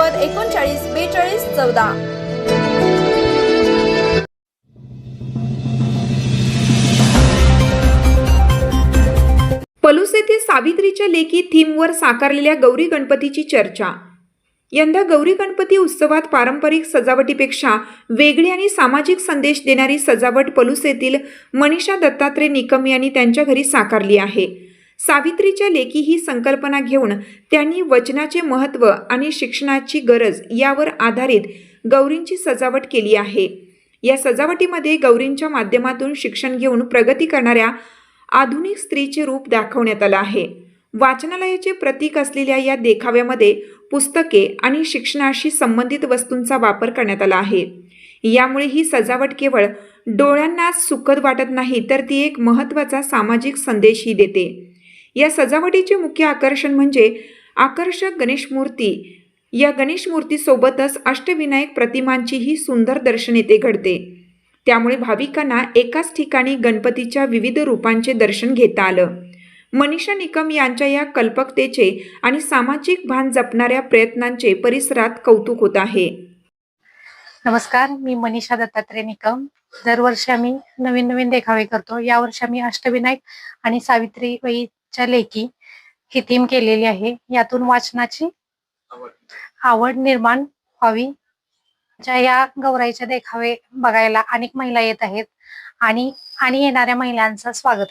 नव्वद एकोणचाळीस बेचाळीस चौदा. पलूस येथे सावित्रीच्या लेखी थीमवर साकारलेल्या गौरी गणपतीची चर्चा. यंदा गौरी गणपती उत्सवात पारंपरिक सजावटीपेक्षा वेगळी आणि सामाजिक संदेश देणारी सजावट पलूस येथील मनीषा दत्तात्रय निकम यांनी त्यांच्या घरी साकारली आहे. सावित्रीच्या लेखी ही संकल्पना घेऊन त्यांनी वचनाचे महत्त्व आणि शिक्षणाची गरज यावर आधारित गौरींची सजावट केली आहे. या सजावटीमध्ये गौरींच्या माध्यमातून शिक्षण घेऊन प्रगती करणाऱ्या आधुनिक स्त्रीचे रूप दाखवण्यात आलं आहे. वाचनालयाचे प्रतीक असलेल्या या देखाव्यामध्ये पुस्तके आणि शिक्षणाशी संबंधित वस्तूंचा वापर करण्यात आला आहे. यामुळे ही सजावट केवळ डोळ्यांना सुखद वाटत नाही तर ती एक महत्त्वाचा सामाजिक संदेशही देते. या सजावटीचे मुख्य आकर्षण म्हणजे आकर्षक गणेश मूर्ती. या गणेश मूर्तीसोबतच अष्टविनायक प्रतिमांचीही सुंदर दर्शन येथे घडते. त्यामुळे भाविकांना एकाच ठिकाणी गणपतीच्या विविध रूपांचे दर्शन घेता आलं. मनीषा निकम यांच्या या कल्पकतेचे आणि सामाजिक भान जपणाऱ्या प्रयत्नांचे परिसरात कौतुक होत आहे. नमस्कार मी मनीषा दत्तात्रय निकम. दरवर्षी आम्ही नवीन नवीन देखावे करतो. यावर्षी आम्ही अष्टविनायक आणि सावित्रीबाई सावित्रीबाईच्या लेखी ही थीम केलेली आहे. यातून वाचनाची आवड. निर्माण व्हावी. ज्या या गौराईचे देखावे बघायला अनेक महिला येत आहेत आणि आणि येणाऱ्या महिलांचं स्वागत